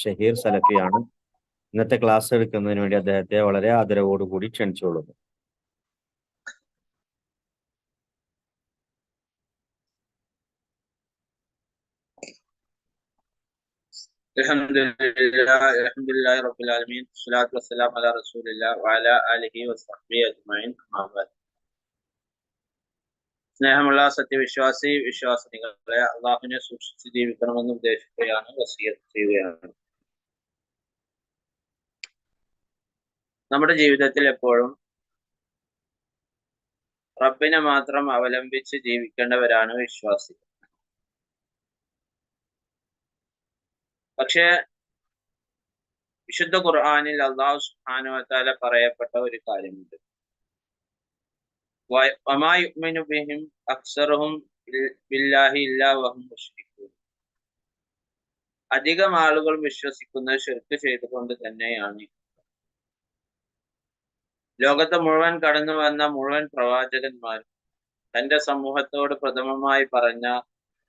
ഷഹീർ സലഫിയാണ് ഇന്നത്തെ ക്ലാസ് എടുക്കുന്നതിന് വേണ്ടി അദ്ദേഹത്തെ വളരെ ആദരവോടുകൂടി ക്ഷണിച്ചുകൊള്ളുന്നു الحمد لله الحمد لله رب العالمين والصلاة والسلام على رسول الله وعلى آله وصحبه أجمعين أما بعد സ്നേഹമുള്ള സത്യവിശ്വാസി വിശ്വാസിനികളെ അള്ളാഹുവിനെ സൂക്ഷിച്ച് ജീവിക്കണമെന്ന് ഉദ്ദേശിക്കുകയാണ് വസീയത്ത് ചെയ്യുകയാണ്. നമ്മുടെ ജീവിതത്തിൽ എപ്പോഴും റബ്ബിനെ മാത്രം അവലംബിച്ച് ജീവിക്കേണ്ടവരാണ് വിശ്വാസികൾ പക്ഷേ വിശുദ്ധ ഖുർആാനിൽ അള്ളാഹു സുഹാനുവത്താല പറയപ്പെട്ട ഒരു കാര്യമുണ്ട്. ബില്ലാഹി അധികം ആളുകൾ വിശ്വസിക്കുന്നത് ഷിർക്ക് ചെയ്തുകൊണ്ട് തന്നെയാണ്. ലോകത്ത് മുഴുവൻ കടന്നു വന്ന മുഴുവൻ പ്രവാചകന്മാരും തന്റെ സമൂഹത്തോട് പ്രഥമമായി പറഞ്ഞ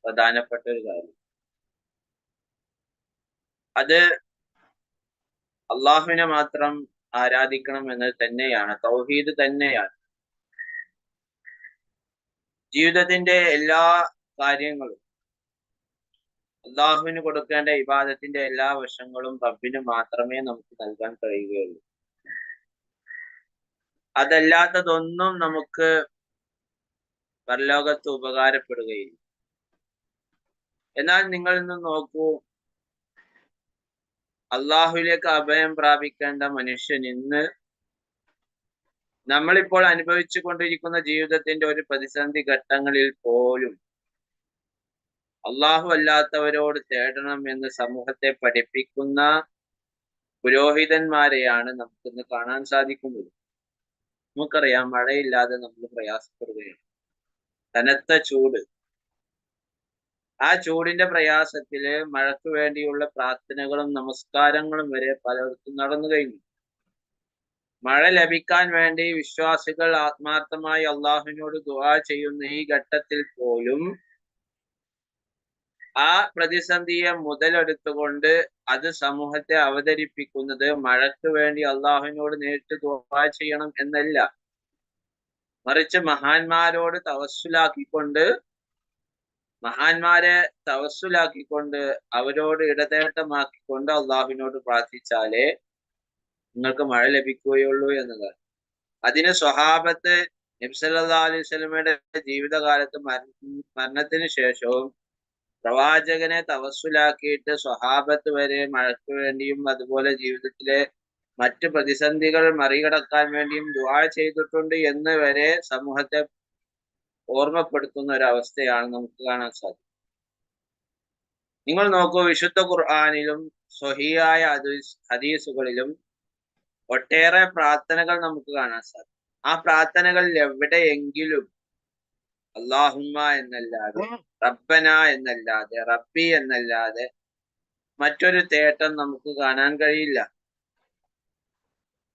പ്രധാനപ്പെട്ട ഒരു കാര്യം. അത് അള്ളാഹുവിനെ മാത്രം ആരാധിക്കണം എന്നത് തന്നെയാണ് തൗഹീദ് തന്നെയാണ്. ജീവിതത്തിന്റെ എല്ലാ കാര്യങ്ങളും അള്ളാഹുവിന് കൊടുക്കേണ്ട ഇബാദത്തിന്റെ എല്ലാ വശങ്ങളും റബ്ബിന് മാത്രമേ നമുക്ക് നൽകാൻ കഴിയുകയുള്ളൂ. അതല്ലാത്തതൊന്നും നമുക്ക് പരലോകത്ത് ഉപകാരപ്പെടുകയില്ല. എന്നാൽ നിങ്ങൾ ഇന്ന് നോക്കൂ അള്ളാഹുവിലേക്ക് അഭയം പ്രാപിക്കേണ്ട മനുഷ്യൻ ഇന്ന് നമ്മളിപ്പോൾ അനുഭവിച്ചു കൊണ്ടിരിക്കുന്ന ജീവിതത്തിന്റെ ഒരു പ്രതിസന്ധി ഘട്ടങ്ങളിൽ പോലും അള്ളാഹു അല്ലാത്തവരോട് തേടണം എന്ന് സമൂഹത്തെ പഠിപ്പിക്കുന്ന പുരോഹിതന്മാരെയാണ് നമുക്കിന്ന് കാണാൻ സാധിക്കുന്നത്. നമുക്കറിയാം മഴയില്ലാതെ നമ്മൾ പ്രയാസപ്പെടുകയാണ്. കനത്ത ചൂട്. ആ ചൂടിന്റെ പ്രയാസത്തിൽ മഴയ്ക്ക് വേണ്ടിയുള്ള പ്രാർത്ഥനകളും നമസ്കാരങ്ങളും വരെ പലർക്കും നടന്നു കഴിഞ്ഞു. മഴ ലഭിക്കാൻ വേണ്ടി വിശ്വാസികൾ ആത്മാർത്ഥമായി അള്ളാഹുവിനോട് ദുആ ചെയ്യുന്ന ഈ ഘട്ടത്തിൽ പോലും ആ പ്രതിസന്ധിയെ മുതലെടുത്തുകൊണ്ട് അത് സമൂഹത്തെ അവതരിപ്പിക്കുന്നത് മഴയ്ക്ക് വേണ്ടി അള്ളാഹുവിനോട് നേരിട്ട് ദുആ ചെയ്യണം എന്നല്ല. മറിച്ച് മഹാന്മാരോട് തവസ്സുലാക്കിക്കൊണ്ട് മഹാന്മാരെ തവസ്സുലാക്കിക്കൊണ്ട് അവരോട് ഇടതേട്ടമാക്കിക്കൊണ്ട് അള്ളാഹുവിനോട് പ്രാർത്ഥിച്ചാലേ നിങ്ങൾക്ക് മഴ ലഭിക്കുകയുള്ളൂ എന്നതാണ് അതിന് സ്വഹാബത്ത് നബ്സല്ലാ അലൈഹി സ്വലമയുടെ ജീവിതകാലത്ത് മരണത്തിന് ശേഷവും പ്രവാചകനെ തവസ്സുലാക്കിയിട്ട് സ്വഹാബത്ത് വരെ മഴയ്ക്ക് വേണ്ടിയും അതുപോലെ ജീവിതത്തിലെ മറ്റു പ്രതിസന്ധികൾ മറികടക്കാൻ വേണ്ടിയും ദുആ ചെയ്തിട്ടുണ്ട് എന്ന് വരെ സമൂഹത്തെ ഓർമ്മപ്പെടുത്തുന്ന ഒരു അവസ്ഥയാണ് നമുക്ക് കാണാൻ സാധിക്കും നിങ്ങൾ നോക്കൂ വിശുദ്ധ ഖുർആാനിലും സ്വഹിയായ ഹദീസുകളിലും ഒട്ടേറെ പ്രാർത്ഥനകൾ നമുക്ക് കാണാൻ സാധിക്കും. ആ പ്രാർത്ഥനകളിൽ എവിടെയെങ്കിലും അള്ളാഹുമ്മ എന്നല്ലാതെ റബ്ബന എന്നല്ലാതെ റബ്ബി എന്നല്ലാതെ മറ്റൊരു തേട്ടം നമുക്ക് കാണാൻ കഴിയില്ല.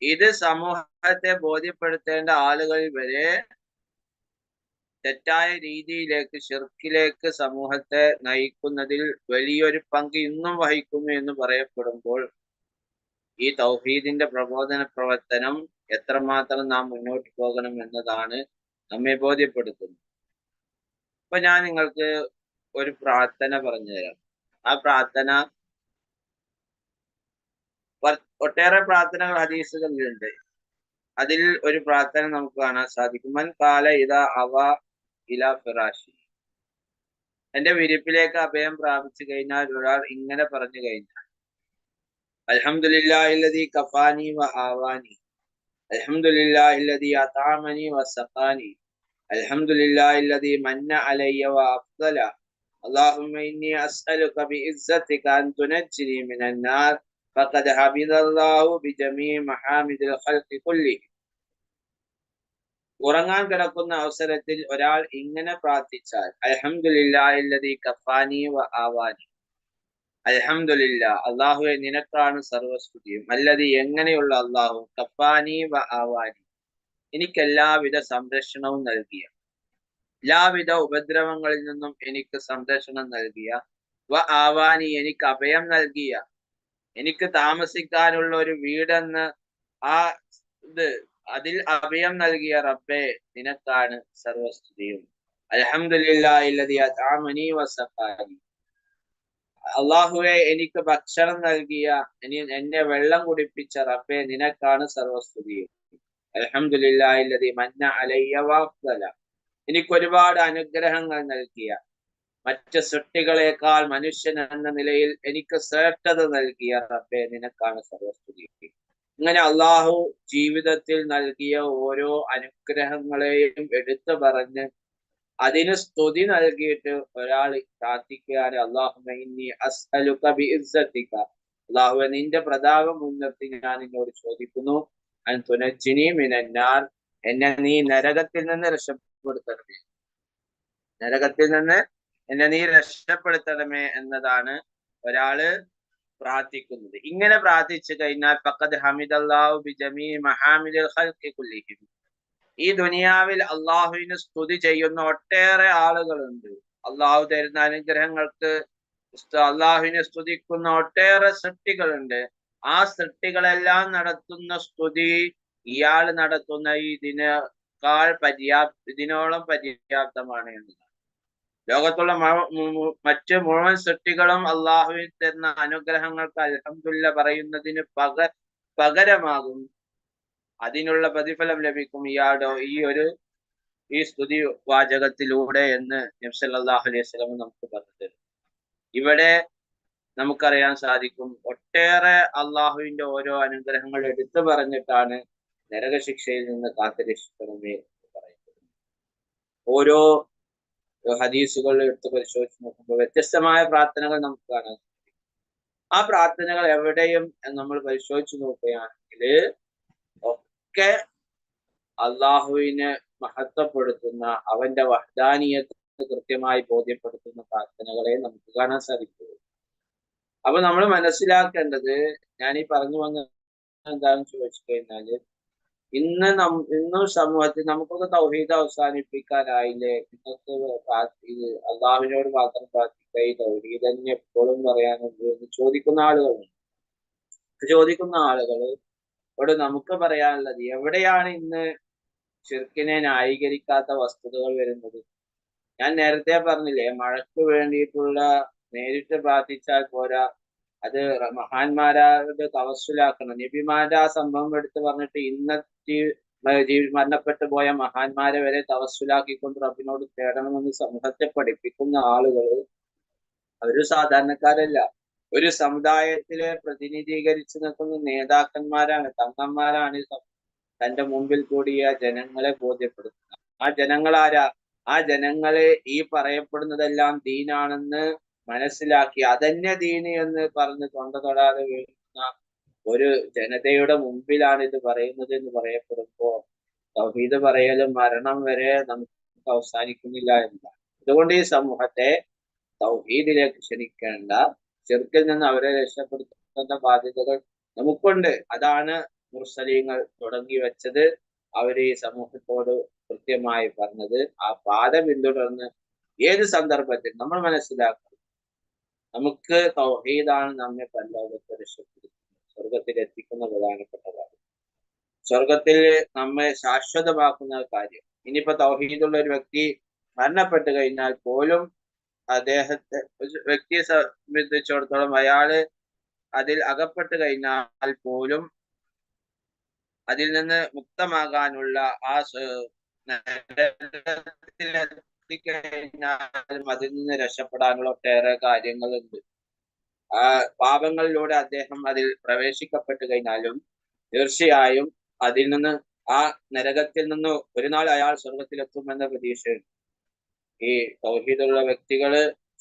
ഇത് സമൂഹത്തെ ബോധ്യപ്പെടുത്തേണ്ട ആളുകൾ വരെ തെറ്റായ രീതിയിലേക്ക് ഷിർക്കിലേക്ക് സമൂഹത്തെ നയിക്കുന്നതിൽ വലിയൊരു പങ്ക് ഇന്നും വഹിക്കുന്നു എന്ന് പറയപ്പെടുമ്പോൾ ഈ തൗഹീദിന്റെ പ്രബോധന പ്രവർത്തനം എത്രമാത്രം നാം മുന്നോട്ട് പോകണം എന്നതാണ് നമ്മെ ബോധ്യപ്പെടുത്തുന്നത്. അപ്പൊ ഞാൻ നിങ്ങൾക്ക് ഒരു പ്രാർത്ഥന പറഞ്ഞു തരാം ആ പ്രാർത്ഥന ഒട്ടേറെ പ്രാർത്ഥനകൾ ഹദീസുകളിലുണ്ട്. അതിൽ ഒരു പ്രാർത്ഥന നമുക്ക് കാണാൻ സാധിക്കും. മൻ കാല ഇത അവ ഇല ഫിറാഷി എന്റെ വിരിപ്പിലേക്ക് അഭയം പ്രാപിച്ചു കഴിഞ്ഞാൽ ഒരാൾ ഇങ്ങനെ പറഞ്ഞു കഴിഞ്ഞാൽ അൽഹംദുലില്ലാഹില്ലദീ കഫാനി വ ആവാനി അൽഹംദുലില്ലാഹില്ലദീ അതാമനി വ സഖാനി അൽഹംദുലില്ലാഹില്ലദീ മന്ന അലയ്യ വ അഫ്ദല اللهم إني أسألك بعزتك أن تنجني من النار فقد حمد الله بجميع محامد الخلق كله ഉറങ്ങാൻ കിടക്കുന്ന അവസരത്തിൽ ഒരാൾ ഇങ്ങനെ പ്രാർത്ഥിച്ചാൽ അൽഹംദുലില്ലാഹില്ലദീ കഫാനി വ ആവാനി അൽഹംദുലില്ല അള്ളാഹുവെ നിനക്കാണ് സർവസ്തുതിയും. അല്ലത് എങ്ങനെയുള്ള അള്ളാഹു? കപ്പാനി വ ആവാനി. എനിക്ക് എല്ലാവിധ സംരക്ഷണവും നൽകിയ. എല്ലാവിധ ഉപദ്രവങ്ങളിൽ നിന്നും എനിക്ക് സംരക്ഷണം നൽകിയ. വ ആവാനി എനിക്ക് അഭയം നൽകിയ. എനിക്ക് താമസിക്കാനുള്ള ഒരു വീടെന്ന് ആ ഇത് അതിൽ അഭയം നൽകിയ റബ്ബെ നിനക്കാണ് സർവസ്തുതിയും. അലഹമുല്ലാ വസഫാനി അള്ളാഹുവെ എനിക്ക് ഭക്ഷണം നൽകിയ ഇനി എന്നെ വെള്ളം കുടിപ്പിച്ച റബ്ബെ നിനക്കാണ് സർവസ്തുതിയും അലഹമുല്ലാതി മന്ന അലയ്യ വാഫ്ദല. എനിക്ക് ഒരുപാട് അനുഗ്രഹങ്ങൾ നൽകിയ. മറ്റ് സൃഷ്ടികളെക്കാൾ മനുഷ്യൻ എന്ന നിലയിൽ എനിക്ക് ശ്രേഷ്ഠത നൽകിയ റബ്ബെ നിനക്കാണ് സർവസ്തുതി. ഇങ്ങനെ അള്ളാഹു ജീവിതത്തിൽ നൽകിയ ഓരോ അനുഗ്രഹങ്ങളെയും എടുത്തു പറഞ്ഞ് അതിന് സ്തുതി നൽകിയിട്ട് ഒരാൾ പ്രാർത്ഥിക്കുകയാണ്. അള്ളാഹു നിന്റെ പ്രതാപം മുൻനിർത്തി ഞാൻ നിന്നോട് ചോദിക്കുന്നു. മിനന്നാർ. എന്നെ നീ നരകത്തിൽ നിന്ന് രക്ഷപ്പെടുത്തണമേ. നരകത്തിൽ നിന്ന് എന്നെ നീ രക്ഷപ്പെടുത്തണമേ എന്നതാണ് ഒരാൾ പ്രാർത്ഥിക്കുന്നത്. ഇങ്ങനെ പ്രാർത്ഥിച്ചു കഴിഞ്ഞാൽ പക്കത്ത് ഹമിദ് ബിജമീ മഹാമിദുൽ കുല്ലിഹിം. ഈ ദുനിയാവിൽ അള്ളാഹുവിന് സ്തുതി ചെയ്യുന്ന ഒട്ടേറെ ആളുകളുണ്ട്. അള്ളാഹു തരുന്ന അനുഗ്രഹങ്ങൾക്ക് അള്ളാഹുവിനെ സ്തുതിക്കുന്ന ഒട്ടേറെ സൃഷ്ടികളുണ്ട്. ആ സൃഷ്ടികളെല്ലാം നടത്തുന്ന സ്തുതി ഇയാൾ നടത്തുന്ന ഇതിനേക്കാൾ പര്യാപ്ത ഇതിനോളം പര്യാപ്തമാണ് എന്നതാണ് ലോകത്തുള്ള മറ്റ് മുഴുവൻ സൃഷ്ടികളും അള്ളാഹുവിൽ തരുന്ന അനുഗ്രഹങ്ങൾക്ക് അലഹമുല്ല പറയുന്നതിന് പക പകരമാകും. അതിനുള്ള പ്രതിഫലം ലഭിക്കും ഇയാളുടെ ഈ ഒരു ഈ സ്തുതി വാചകത്തിലൂടെ എന്ന് നബ്സല്ലാഹു അലൈഹി സ്വലം നമുക്ക് പറഞ്ഞു തരും. ഇവിടെ നമുക്കറിയാൻ സാധിക്കും ഒട്ടേറെ അള്ളാഹുവിന്റെ ഓരോ അനുഗ്രഹങ്ങൾ എടുത്തു പറഞ്ഞിട്ടാണ് നരകശിക്ഷയിൽ നിന്ന് കാത്തുരക്ഷിക്കണമേ എന്ന് പറയുന്നത്. ഓരോ ഹദീസുകൾ എടുത്ത് പരിശോധിച്ച് നോക്കുമ്പോൾ വ്യത്യസ്തമായ പ്രാർത്ഥനകൾ നമുക്ക് കാണാൻ സാധിക്കും. ആ പ്രാർത്ഥനകൾ എവിടെയും നമ്മൾ പരിശോധിച്ച് നോക്കുകയാണെങ്കിൽ ഒക്കെ അള്ളാഹുവിനെ മഹത്വപ്പെടുത്തുന്ന അവന്റെ വഹദാനീയത്തെ കൃത്യമായി ബോധ്യപ്പെടുത്തുന്ന പ്രാർത്ഥനകളെ നമുക്ക് കാണാൻ സാധിക്കുള്ളൂ അപ്പൊ നമ്മൾ മനസ്സിലാക്കേണ്ടത് ഞാൻ ഈ പറഞ്ഞു വന്ന എന്താണെന്ന് ചോദിച്ചു കഴിഞ്ഞാൽ ഇന്ന് നം ഇന്ന് സമൂഹത്തിൽ നമുക്കൊക്കെ തൗഹീദ് അവസാനിപ്പിക്കാനായില്ലേ? ഇന്നത്തെ അള്ളാഹുവിനോട് മാത്രം പ്രാർത്ഥിക്കുക തൗഹീദ് എപ്പോഴും പറയാനുള്ളൂ എന്ന് ചോദിക്കുന്ന ആളുകളുണ്ട്. ചോദിക്കുന്ന ആളുകൾ ഇവിടെ നമുക്ക് പറയാനുള്ളത് എവിടെയാണ് ഇന്ന് ഷിർക്കിനെ ന്യായീകരിക്കാത്ത വസ്തുതകൾ വരുന്നത്? ഞാൻ നേരത്തെ പറഞ്ഞില്ലേ മഴയ്ക്ക് വേണ്ടിയിട്ടുള്ള നേരിട്ട് പ്രാർത്ഥിച്ചാൽ പോരാ അത് മഹാന്മാരുടെ തവസ്സിലാക്കണം നബിമാരുടെ ആ സംഭവം എടുത്ത് പറഞ്ഞിട്ട് ഇന്നത്തെ മരണപ്പെട്ടു പോയ മഹാന്മാരെ വരെ തവസ്സിലാക്കിക്കൊണ്ട് റബ്ബിനോട് തേടണമെന്ന് സമൂഹത്തെ പഠിപ്പിക്കുന്ന ആളുകൾ അവർ സാധാരണക്കാരല്ല. ഒരു സമുദായത്തിലെ പ്രതിനിധീകരിച്ചു നിൽക്കുന്ന നേതാക്കന്മാരാണ് തങ്ങന്മാരാണ് തന്റെ മുമ്പിൽ കൂടിയ ജനങ്ങളെ ബോധ്യപ്പെടുത്തുന്നത് ആ ജനങ്ങൾ ആരാ? ആ ജനങ്ങളെ ഈ പറയപ്പെടുന്നതെല്ലാം ദീനാണെന്ന് മനസ്സിലാക്കി അതന്നെ ദീന് എന്ന് പറഞ്ഞ് തൊണ്ട തൊടാതെ വീഴുന്ന ഒരു ജനതയുടെ മുമ്പിലാണ് ഇത് പറയുന്നത് എന്ന് പറയപ്പെടുമ്പോ തൗഹീദ് പറയലും മരണം വരെ നമുക്ക് അവസാനിക്കുന്നില്ല എന്നാണ്. അതുകൊണ്ട് ഈ സമൂഹത്തെ തൗഹീദിലേക്ക് ക്ഷണിക്കേണ്ട ചെറുക്കിൽ നിന്ന് അവരെ രക്ഷപ്പെടുത്തുന്ന ബാധ്യതകൾ നമുക്കുണ്ട്. അതാണ് മുർസലീങ്ങൾ തുടങ്ങി വെച്ചത്. അവർ ഈ സമൂഹത്തോട് കൃത്യമായി പറഞ്ഞത്. ആ പാത പിന്തുടർന്ന് ഏത് സന്ദർഭത്തിൽ നമ്മൾ മനസ്സിലാക്കണം. നമുക്ക് തൗഹീദാണ് നമ്മെ പരലോകത്തെ രക്ഷപ്പെടുത്തുന്നത്. സ്വർഗത്തിൽ എത്തിക്കുന്ന പ്രധാനപ്പെട്ട കാര്യം. സ്വർഗത്തിൽ നമ്മെ ശാശ്വതമാക്കുന്ന കാര്യം. ഇനിയിപ്പോ തൗഹീദുള്ള ഒരു വ്യക്തി മരണപ്പെട്ടു കഴിഞ്ഞാൽ പോലും അദ്ദേഹത്തെ ഒരു വ്യക്തിയെ സംബന്ധിച്ചിടത്തോളം അയാൾ അതിൽ അകപ്പെട്ട് കഴിഞ്ഞാൽ പോലും അതിൽ നിന്ന് മുക്തമാകാനുള്ള ആ എത്തിക്കഴിഞ്ഞാലും അതിൽ നിന്ന് രക്ഷപ്പെടാനുള്ള ഒട്ടേറെ കാര്യങ്ങളുണ്ട്. ആ പാപങ്ങളിലൂടെ അദ്ദേഹം അതിൽ പ്രവേശിക്കപ്പെട്ടു കഴിഞ്ഞാലും തീർച്ചയായും അതിൽ നിന്ന് ആ നരകത്തിൽ നിന്ന് ഒരു നാൾ അയാൾ സ്വർഗത്തിലെത്തുമെന്ന പ്രതീക്ഷയുണ്ട്. ഈ തൗഹീദുള്ള വ്യക്തികൾ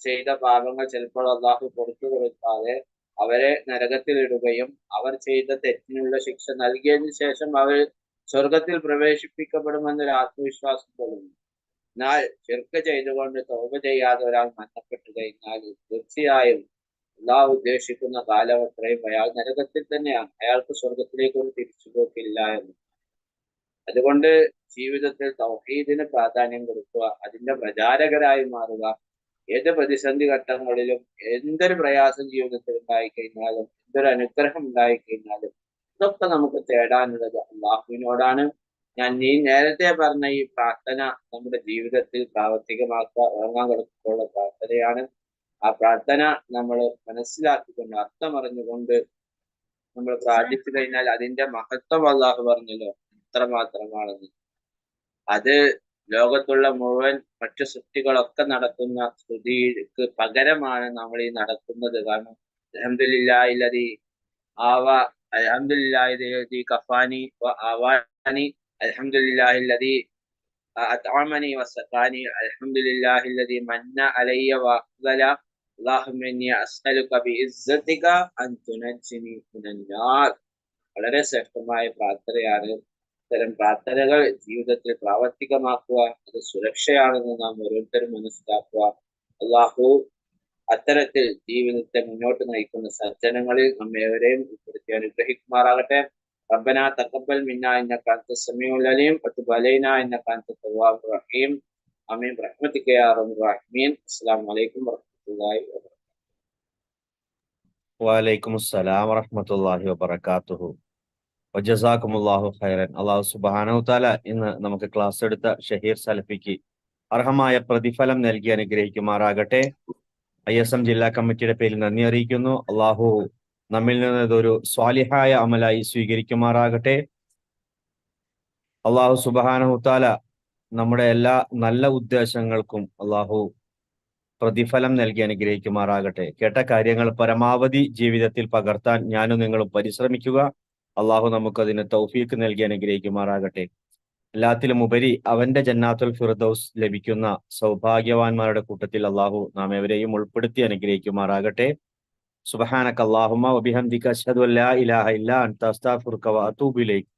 ചെയ്ത പാപങ്ങൾ ചിലപ്പോൾ അള്ളാഹു പുറത്തു കൊടുക്കാതെ അവരെ നരകത്തിൽ ഇടുകയും അവർ ചെയ്ത തെറ്റിനുള്ള ശിക്ഷ നൽകിയതിനു ശേഷം അവർ സ്വർഗത്തിൽ പ്രവേശിപ്പിക്കപ്പെടുമെന്നൊരു ആത്മവിശ്വാസം തോന്നുന്നു. എന്നാൽ ചെറുക്ക ചെയ്തുകൊണ്ട് തോപ ചെയ്യാതെ ഒരാൾ മരണപ്പെട്ടു കഴിഞ്ഞാൽ തീർച്ചയായും എല്ലാ ഉദ്ദേശിക്കുന്ന കാലമത്രയും അയാൾ നരകത്തിൽ തന്നെയാണ്. അയാൾക്ക് സ്വർഗത്തിലേക്ക് ഒരു തിരിച്ചുപോക്കില്ല എന്ന്. അതുകൊണ്ട് ജീവിതത്തിൽ തൗഹീദിന് പ്രാധാന്യം കൊടുക്കുക അതിന്റെ പ്രചാരകരായി മാറുക ഏത് പ്രതിസന്ധി ഘട്ടങ്ങളിലും എന്തൊരു പ്രയാസം ജീവിതത്തിൽ ഉണ്ടായിക്കഴിഞ്ഞാലും എന്തൊരു അനുഗ്രഹം ഉണ്ടായിക്കഴിഞ്ഞാലും ഇതൊക്കെ നമുക്ക് തേടാനുള്ളത് അള്ളാഹുവിനോടാണ്. ഞാൻ നീ നേരത്തെ പറഞ്ഞ ഈ പ്രാർത്ഥന നമ്മുടെ ജീവിതത്തിൽ പ്രാവർത്തികമാക്കുക ഉറങ്ങാൻ കിടക്കുമ്പോഴുള്ള പ്രാർത്ഥനയാണ്. ആ പ്രാർത്ഥന നമ്മൾ മനസ്സിലാക്കിക്കൊണ്ട് അർത്ഥമറിഞ്ഞുകൊണ്ട് നമ്മൾ പ്രാർത്ഥിച്ചു കഴിഞ്ഞാൽ അതിന്റെ മഹത്വം അള്ളാഹു പറഞ്ഞല്ലോ എത്രമാത്രമാണെന്ന് അത് ലോകത്തുള്ള മുഴുവൻ മറ്റു സൃഷ്ടികളൊക്കെ നടത്തുന്ന സ്തുതിക്ക് പകരമാണ് നമ്മൾ ഈ നടത്തുന്നത് കാരണം അലഹമില്ലാതി ആവ അലഹമില്ലാതി കഫാനി ആവാനി അലഹമില്ലാഹില്ലതി أطعمني وسقاني الحمد لله الذي من علي وأفضل اللهم إني أسألك بعزتك أن تنجني من النار വളരെ ശ്രേഷ്ഠമായ പ്രാർത്ഥനയാണ് ഇത്തരം പ്രാർത്ഥനകൾ ജീവിതത്തിൽ പ്രാവർത്തികമാക്കുക അത് സുരക്ഷയാണെന്ന് നാം ഓരോരുത്തരും മനസ്സിലാക്കുക അള്ളാഹു അത്തരത്തിൽ ജീവിതത്തെ മുന്നോട്ട് നയിക്കുന്ന സജ്ജനങ്ങളിൽ നമ്മേവരെയും ഉൾപ്പെടുത്തി അനുഗ്രഹിക്കുമാറാകട്ടെ ربنا تقبل منا انك انت السميع العليم وتب علينا انك انت التواب الرحيم امين برحمتك يا ارحم الراحمين السلام عليكم ورحمه الله وبركاته വലൈക്കും അസ്സലാം വറഹ്മത്തുള്ളാഹി വബറകാതുഹു ഖൈറൻ. അള്ളാഹു സുബ്ഹാനഹു തആല ഇന്ന് നമുക്ക് ക്ലാസ് എടുത്ത ഷഹീർ സലഫിക്ക് അർഹമായ പ്രതിഫലം നൽകി അനുഗ്രഹിക്കുമാറാകട്ടെ. ഐ എസ് എം ജില്ലാ കമ്മിറ്റിയുടെ പേരിൽ നന്ദി അറിയിക്കുന്നു. അള്ളാഹു നമ്മിൽ നിന്ന് ഇതൊരു സ്വാലിഹായ അമലായി സ്വീകരിക്കുമാറാകട്ടെ. അള്ളാഹു സുബ്ഹാനഹു തആല നമ്മുടെ എല്ലാ നല്ല ഉദ്ദേശങ്ങൾക്കും അള്ളാഹു പ്രതിഫലം നൽകി അനുഗ്രഹിക്കുമാറാകട്ടെ. കേട്ട കാര്യങ്ങൾ പരമാവധി ജീവിതത്തിൽ പകർത്താൻ ഞാനും നിങ്ങളും പരിശ്രമിക്കുക. അള്ളാഹു നമുക്കതിന് തൗഫീക്ക് നൽകി അനുഗ്രഹിക്കുമാറാകട്ടെ. എല്ലാത്തിലും ഉപരി അവന്റെ ജന്നാത്തുൽ ഫിർദൌസ് ലഭിക്കുന്ന സൗഭാഗ്യവാന്മാരുടെ കൂട്ടത്തിൽ അള്ളാഹു നാം എവരെയും ഉൾപ്പെടുത്തി അനുഗ്രഹിക്കുമാറാകട്ടെ. സുബ്ഹാനക അല്ലാഹുമ്മ വബിഹംദിക അഷ്ഹദു അല്ലാ ഇലാഹ ഇല്ലാ അൻത അസ്തഗ്ഫിറുക വഅതൂബു ഇലൈക്.